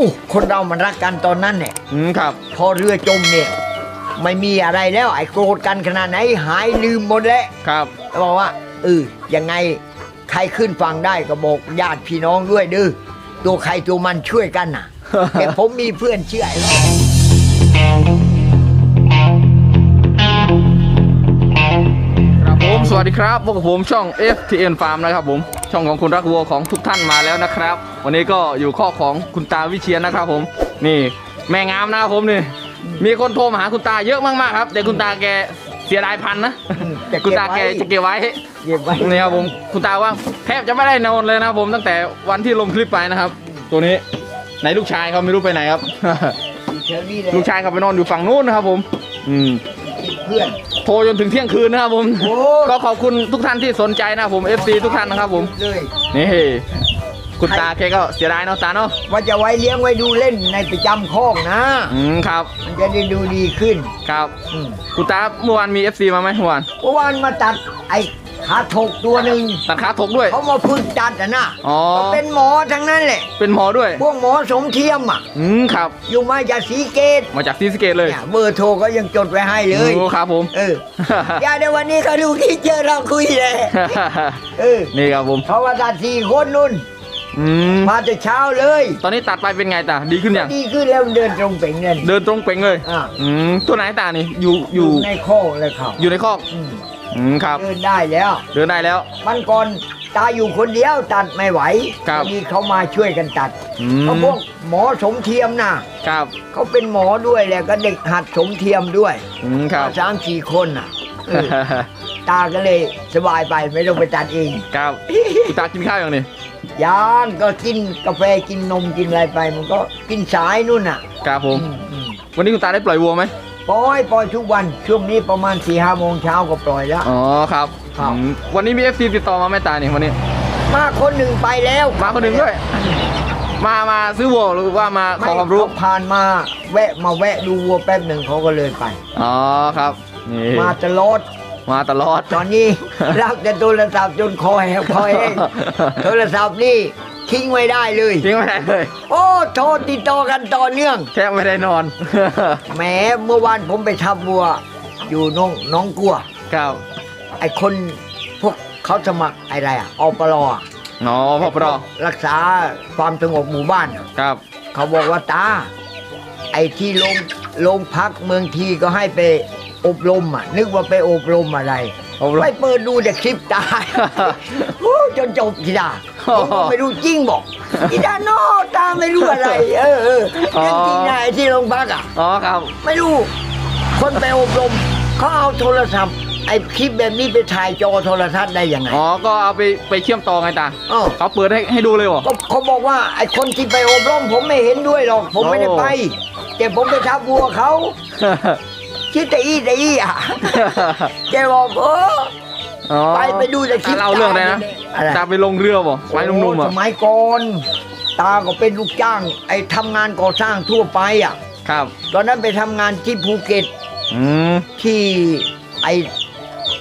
อู้คนเรามันรักกันตอนนั้นเนี่ยอืมครับ พอเรือจมเนี่ย ไม่มีอะไรแล้วไอ้โกรธกันขนาดไหนหายลืมหมดแล้วครับ แล้วบอกว่าเออยังไงใครขึ้นฟังได้ก็บอกญาติพี่น้องด้วยดื้อตัวใครตัวมันช่วยกันน่ะ แต่ผมมีเพื่อนเชื่อไอ้ วัสดีครับพวกบผมช่อง FTN Farm นะครับผม ช่องของคุณรักวัวของทุกท่านมาแล้วนะครับ วันนี้ก็อยู่ข้อของคุณตาวิเชียนนะครับผม นี่แม่งามนะครับผมนี่ มีคนโทรมาหาคุณตาเยอะมากๆครับ แต่คุณตาแกเสียดายพันธุ์นะจะคุณเก็บตาแกไว้จะเก็บไว้เก็บไว้นี่ครับผม คุณตาว่าแทบจะไม่ได้นอนเลยนะครับผมตั้งแต่วันที่ลงคลิปไปนะครับ ตัวนี้ไหนลูกชายเขาไม่รู้ไปไหนครับเชอรี่เลยลูกชายเขาไปนอนอยู่ฝั่งนู้นนะครับผม อืม เพื่อนโทรจนถึงเที่ยงคืนนะครับผม โอ้ก็ขอบคุณทุกท่านที่สนใจนะครับผม FC ทุกท่านนะครับผม เลย นี่คุณตาแกก็เสียดายเนาะตาเนาะว่าจะไว้เลี้ยงไว้ดูเล่นในประจำคอกนะ อืมครับ มันจะได้ดูดีขึ้นครับ อืมคุณตาเมื่อวานมี FC มาไหมเมื่อวาน เมื่อวานมาตัดไอ้ ขาถกตัวหนึ่งตัดขาถกด้วย เขามาฝึกตัดอะนะอ๋อ เขาเป็นหมอทั้งนั้นแหละ เป็นหมอด้วย พวกหมอสมเทียมอะ อืมครับ อยู่มาจากสีเกตมาจากซีสะเกตเลยเนี่ยเบอร์โทรก็ยังจดไว้ให้เลย โอ้ครับผม เอออย่าเดี๋ยววันนี้เขาดูที่เจอเราคุยเลย เออนี่ครับผม เขาว่าตัดสี่คนนุ่น อืม มาแต่เช้าเลย ตอนนี้ตัดไปเป็นไงตา ดีขึ้นยัง ดีขึ้นแล้วเดินตรงเป่งเงินเดินตรงเป่งเลย อะอืม ตัวไหนตานี่ อยู่ออยู่ยู่ ในโคอกเลยเขาอยู่ในคอก อืม อืมครับ เดินได้แล้ว เดินได้แล้ว มันก่อนตาอยู่คนเดียวตัดไม่ไหวครับพอดีเขามาช่วยกันตัดอืเพราะมพวกหมอสมเทียมน่ะครับเขาเป็นหมอด้วยแหละก็เด็กหัดสมเทียมด้วยอืมครับ สามสี่คนน่ะเออ ตาก็เลยสบายไปไม่ต้องไปตัดเอง ครับคุณตากินข้าวยังนี่ยางก็กินกาแฟกินนมกินอะไรไป มันก็กินสายนู่นน่ะครับผม อืมอืมวันนี้คุณตาได้ปล่อยวัวไหม ปล่อยปล่อยทุกวันช่วงนี้ประมาณสี่ห้าโมงเช้าก็ปล่อยแล้ว อ๋อครับครับ อืมวันนี้มี FC ติดต่อมาไหมตาเนี่ยวันนี้ มาคนหนึ่งไปแล้วมาคนหนึ่งด้วย มามาซื้อวัวหรือว่ามาขไม่อความรู้ เขผ่านมา แวะมาแวะดูวัวแป๊บหนึ่งเขาก็เลยไป อ๋อครับนี่มาตลอด มาตลอด ตอนนี้ รับแต่โทรศัพท์จนคอแหบคอแห้งโทรศัพท์นี่ ทิ้งไว้ได้เลย ทิ้งไม่ได้เลย โอ้โทรติดต่อกันต่อเนื่อง แทบไม่ได้นอน แหมเมื่อวานผมไปทับวัว อยู่น้องน้องกลัว ครับไอ้คนพวกเขาสมัครอะไรอะอปลอะอ๋อพ่อปรอรักษาความสงบหมู่บ้านอะครับ เขาบอกว่าตา ไอ้ที่ลงลงพักเมืองทีก็ให้ไปอบรมอะ นึกว่าไปอบรมอะไรอบรม ไปเปิดดูแต่คลิปตาย โอ้จนจบทีดา ผมก็ไม่รู้จริงบอกทีดาโนตาไม่รู้อะไร เออเออเรื่องจริงนะไอ้ที่โรงพักอะอ๋อครับ ไม่รู้ คนไปอบรมเขาเอาโทรศัพท์ไอ้คลิปแบบนี้ไปถ่ายจอโทรทัศน์ได้ยังไง อ๋อ ก็เอาไปไปเชื่อมต่อไงตาเอ้าเขาเปิดให้ให้ดูเลยเหรอก็เขาบอกว่าไอ้คนที่ไปอบรมผมไม่เห็นด้วยหรอก ผมไม่ได้ไป แต่ผมไปทับวัวเขาคิดแต่อี้แต่อี้อะแกบอกเออ อ๋อไปไปดูแต่คลิปตาเล่าเรื่องอะไรนะอะไรตาไปลงเรือบ่ไม้นุ่มๆโอ้อะสมัยก่อนตาก็เป็นลูกจ้าง ไอ้ทำงานก่อสร้างทั่วไปอะ ครับ ตอนนั้นไปทำงานที่ภูเก็ตอืมที่ไอ้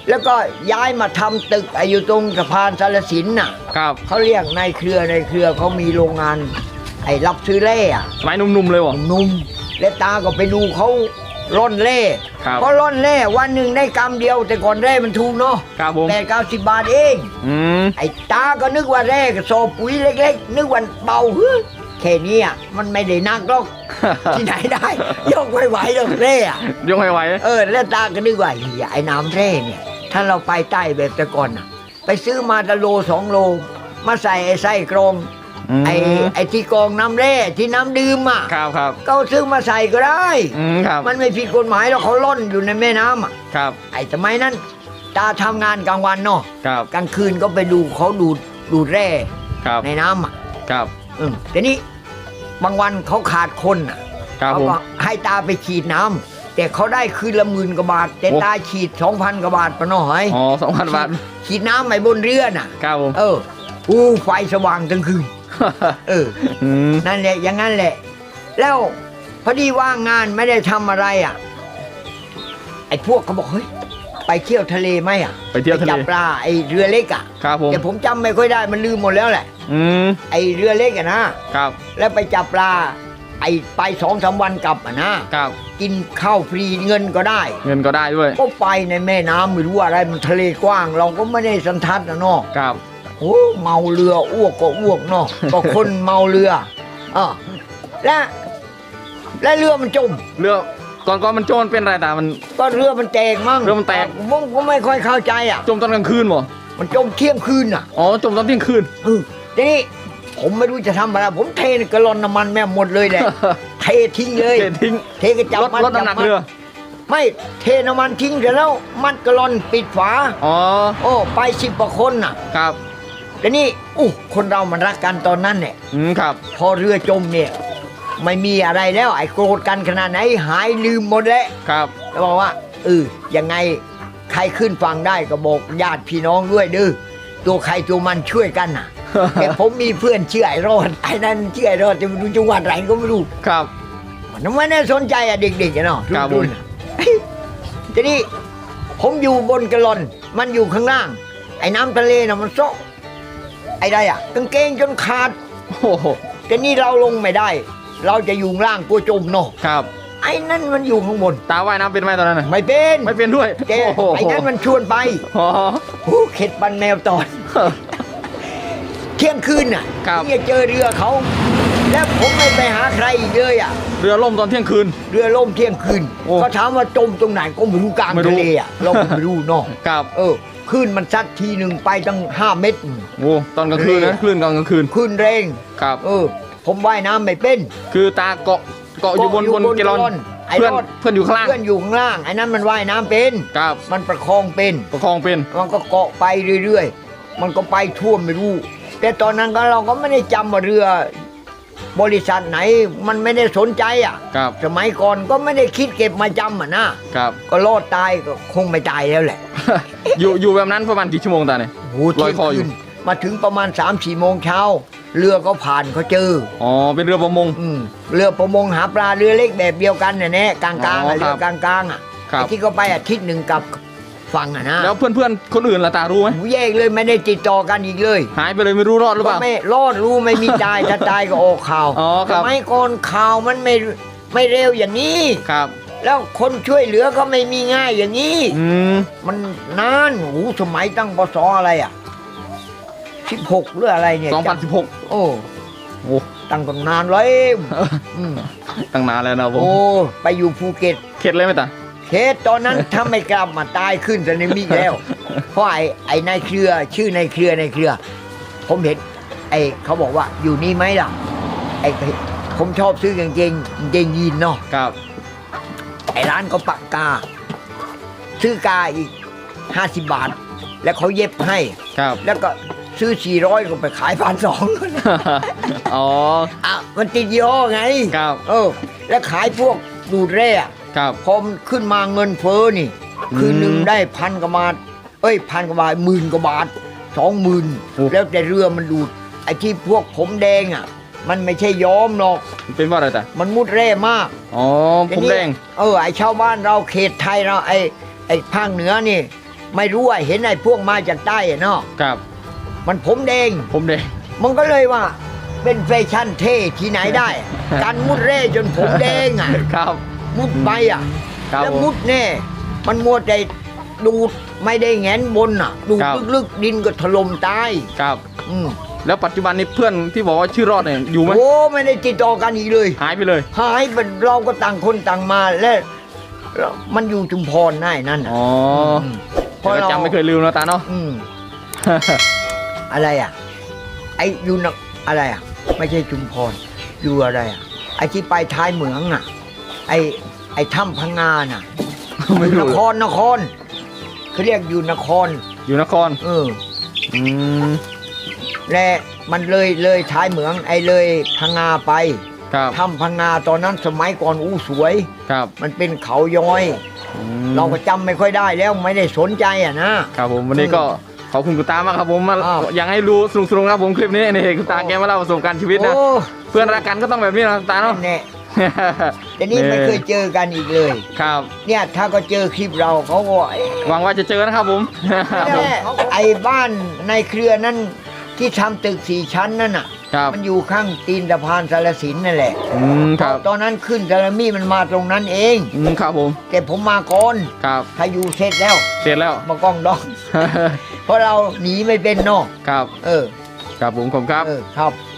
แล้วก็ย้ายมาทำตึกไอ้อยู่ตรงสะพานสารสินน่ะครับเขาเรียกในเครือในเครือเขามีโรงงาน ไอ้รับซื้อเล่อะไม้นุ่มๆเลยบ่หนุ่มและตาก็ไปดูเขา ร่อนเล่ครับเพราะร่อนเล่วันหนึ่งได้กำเดียว แต่ก่อนเล่มันถูกเนาะครับผมแปดเก้าสิบบาทเอง อืมไอ้ตาก็นึกว่าเล่กับโซปุ๋ยเล็กๆ นึกว่าเบาเฮ้ยแค่นี้อะมันไม่ได้นักหรอก ที่ไหนได้ ยกไม่ไหวหรอกเล่อะยกให้ไหวเออ แล้วตาก็นึกว่าเฮียไอ้น้ำเร่เนี่ย ถ้าเราไปใต้แบบแต่ก่อนน่ะ ไปซื้อมาตะโลสองโล มาใส่ไอ้ไส้กร องมไอ้ไอ้ที่กรองน้ำเร่ที่น้ำดื่มอะครับครับก็เอาซื้อมาใส่ก็ได้ อืมครับมันไม่ผิดกฎหมายหรอกเขาล่อนอยู่ในแม่น้ำอะครับไอ้สมัยนั้นตาทำงานกลางวันเนาะครับกลางคืนก็ไปดูเขาดูดดูดแร่ครับในน้ำอะครับอืมแต่นี้บางวันเขาขาดคนอะ ครับเขาผม ก็ให้ตาไปฉีดน้ำแต่เขาได้คืนละหมื่นกว่าบาท แต่โอ้ ตาฉีดสองพันกว่าบาทปะหน่อยอ๋อสองพันบาทฉีดน้ำไปบนเรือน่ะ ครับผมเอออู้ไฟสว่างทั้งคืน เออ อืมนั่นแหละอย่างนั้นแหละ แล้วพอดีว่างงานไม่ได้ทำอะไรอะ ไอ้พวกเขาบอกเฮ้ยไปเที่ยวทะเลไหมอะไปเที่ยวทะเลจับปลาไอ้เรือเล็กอะครับผม แต่ผมจำไม่ค่อยได้มันลืมหมดแล้วแหละ อืมไอ้เรือเล็กอะนะครับแล้วไปจับปลา ไอไปสองสามวันกลับอะนะครับกินข้าวฟรีเงินก็ได้ เงินก็ได้ด้วยก็ไปในแม่น้ำไม่รู้อะไรมันทะเลกว้าง เราก็ไม่ได้สันทัดนะเนาะ ครับ โอ้เมาเรืออ้วกก็อ้วกเนาะก็คนเมาเรืออะและและเรือมันจม เรือก่อนก่อนมันโจรเป็นอะไรตามัน ก็เรือมันแตกมั้งเรือมันแตก ผมก็ไม่ค่อยเข้าใจอะ จมตอนกลางคืนบ่มันจมเที่ยงคืนอะอ๋อจมตอนเที่ยงคืนเออทีนี้ผมไม่รู้จะทำอะไรผมเทกระลอนน้ำมันแม่งหมดเลยแหละเททิ้งเลยเททิ้งเทกระจับลดมัดลดน้ำหนักจับมัดเรือไม่เทน้ำมันทิ้งเสร็จแล้ว มัดกระลอนปิดฝาอ๋อโอ้ไปสิบกว่าคนน่ะ ครับ ทีนี้อู้คนเรามันรักกันตอนนั้นเนี่ย อืมครับ พอเรือจมเนี่ย ไม่มีอะไรแล้วไอ้โกรธกันขนาดไหนหายลืมหมดแล้วครับ แล้วบอกว่าเออยังไงใครขึ้นฟังได้ก็บอกญาติพี่น้องด้วยดื้อตัวใครตัวมันช่วยกันน่ะ แต่ผมมีเพื่อนชื่อไอ้รอดไอ้นั่นชื่อไอ้รอดจะไม่รู้จังหวัดไหนก็ไม่รู้ครับ มันไม่ได้สนใจอะเด็กๆอะเนาะครับผม รุ่นๆอะทีนี้ผมอยู่บนกระลอน มันอยู่ข้างล่าง ไอ้น้ำทะเลน่ะมันซอก ไอ้ได้อะกางเกงจนขาดโอ้โหแต่นี่เราลงไม่ได้ เราจะอยู่ข้างล่างกลัวจมเนาะครับไอ้นั่นมันอยู่ข้างบนตาว่ายน้ำเป็นไหมตอนนั้นน่ะไม่เป็นไม่เป็นด้วยแกโอ้โหไอ้นั่นมันชวนไปอ๋อโอ้เข็ดบันแมวตอนเที่ยงคืนน่ะครับที่จะเจอเรือเขา แล้วผมไม่ไปหาใครอีกเลยอะ เรือล่มตอนเที่ยงคืน เรือล่มเที่ยงคืน โอ้ก็ถามว่าจมตรงไหนก็ไม่รู้กลางไม่รู้ ทะเลอะเราก็ไม่รู้เนาะครับ เออ คลื่นมันซัดทีหนึ่งไปตั้งห้าเมตร โอ้ตอนกลางคืนนะคลื่นตอนกลางคืนคลื่นแรงครับ เออ ผมว่ายน้ำไม่เป็น คือตาเกาะเกาะอยู่บนบนเกลอน ไอ้เพื่อนรอดเพื่อนอยู่ข้างล่างเพื่อนอยู่ข้างล่างไอ้นั้นมันว่ายน้ำเป็น ครับมันประคองเป็น ประคองเป็น มันก็เกาะไปเรื่อยๆ มันก็ไปทั่วไม่รู้ แต่ตอนนั้นก็เราก็ไม่ได้จำว่าเรือ บริษัทไหนมันไม่ได้สนใจอะ ครับสมัยก่อนก็ไม่ได้คิดเก็บมาจำอะนะครับ ก็รอดตายก็คงไม่ตายแล้วแหละอยู่อยู่แบบนั้นประมาณกี่ชั่วโมงตาเนี่ยโอ้โหลอยคออยู่ เที่งคืนมาถึงประมาณ3ามสี่โมงเช้า เรือก็ผ่านเขาเจอ อ๋อเป็นเรือประมง อืมเรือประมงหาปลาเรือเล็กแบบเดียวกันน่ะแน่กลางๆอ๋อะอเรืครัอบกลางๆอะครับ ไอ้ที่เขาไปอาทิตย์หนึ่งกับ ฝั่งอะนะแล้วเพื่อนเพื่อนๆ คนอื่นล่ะตารู้ไหมหูแยกเลยไม่ได้ติดต่อกันอีกเลยหายไปเลยไม่รู้รอดหรือเปก็ล่า ไม่รอดรู้ไม่มีตายถ้าตายก็ออกข่าวอ๋อครับสมัยก่อนข่าวมันไม่ไม่เร็วอย่างนี้ ครับ แล้วคนช่วยเหลือก็ไม่มีง่ายอย่างนี้ อืมมันนานโอ้โหสมัยตั้งปศอะไรอะสิบหกหรืออะไรเนี่ย2016 โอ้โอ้ตั้งตั้งนานเลยอืมตั้งนานแล้วนะผม โอ้ไปอยู่ภูเก็ตเข็ดเลยไหมตา เคสตอนนั้นถ้าไม่กลับมาตายขึ้นจะไม่มีแล้ว เพราะไอ้ไอ้ในายเครือชื่อในายเครือในายเครือ ผมเห็นไอ้เขาบอกว่าอยู่นี่ไหมล่ะไอ้ผมชอบซื้อกางเกงกางเกงยีนเนาะครับไอ้ร้านก็ปักกา ซื้อกาอีกห้าสิบบาท แล้วเขาเย็บให้ ครับ แล้วก็ซื้อสี่ร้อยก็ไปขายพันสองอ๋ออะมันติดยี่ห้อไงครับเออ แล้วขายพวก ดูดเร่อะครับพอมนขึ้นมาเงินเฟ้อนี่อืมคืนหนึ่งได้พันกว่าบาทเอ้ยพันกว่าบาทหมื่นกว่าบาทสองหมื่นโอ้แล้วแต่เรือมันดูดไอ้ที่พวกผมแดงอะ มันไม่ใช่ย้อมหรอกเป็นว่าอะไรตามันมุดเร่มากอ๋อผมแดงเออไอ้ชาวบ้านเราเขตไทยเราไอ้ไอ้ภาคเหนือนี่ ไม่รู้ว่าเห็นไอ้พวกมาจากใต้อะเนาะครับ มันผมแดงผมแดงมันก็เลยว่า เป็นแฟชั่นเท่ที่ไหนได้ การมุดเร่จนผมแดงอะครับ มุดไปอะ ครับแล้วผม มุดแน่ มันมัวแต่ดูดไม่ได้แงนบนอะ ดูดครับ ลึกๆดินก็ถล่มตายครับ อืมแล้วปัจจุบันนี้เพื่อนที่บอกว่าชื่อรอดเนี่ยอยู่ไหมโอ้ไม่ได้ติดต่อกันอีกเลย หายไปเลย หายไปเราก็ต่างคนต่างมาและแล้วมันอยู่จุมพรได้นั่นน่ะอ๋อมแต่ก็จำไม่เคยลืมนะตาเนาะ อืมอะไรอะ ไอ้อยู่นอะไรอะ ไม่ใช่จุมพร อยู่อะไรอะไอ้ที่ไปท้ายเหมืองอะ ไอ้ไอ้ถ้ำพังงาน่ะไม่นรู้ครนครเขาเรียกอยู่นคร อยู่นคร เออ อืม และมันเลยเลยท้ายเหมือง ไอ้เลยพังงาไปครับ ถ้ำพังงาตอนนั้นสมัยก่อนอู้สวย ครับมันเป็นเขาย้อย อืมเราก็จำไม่ค่อยได้แล้วไม่ได้สนใจอะนะ ครับผมวันนี้ก็ ขอบคุณคุณตามากครับผมมาอ้าวอยากให้รู้สนุกๆครับผมคลิปนี้นี่คุณตาแกมาเล่าประสบการณ์ชีวิตนะ โอ้เพื่อนรักกันก็ต้องแบบนี้นะคุณตาเนาะแน่แต่นี่ไม่เคยเจอกันอีกเลย ครับ เนี่ยถ้าก็เจอคลิปเราเขาก็เอ๊ะหวังว่าจะเจอนะครับผมแน่ไอ้บ้านในเครือนั้นที่ทำตึกสี่ชั้นนั่นน่ะ ครับมันอยู่ข้างตีนสะพานสารสินนั่นแหละอืมครับตอนนั้นขึ้นสารมีมันมาตรงนั้นเองอืมครับผมแต่ผมมาก่อนครับถ้าอยู่เสร็จแล้ว เสร็จแล้วมากล้องดองเพราะเราหนีไม่เป็นเนอกครับ เออ ครับผมผมครับ เออครับ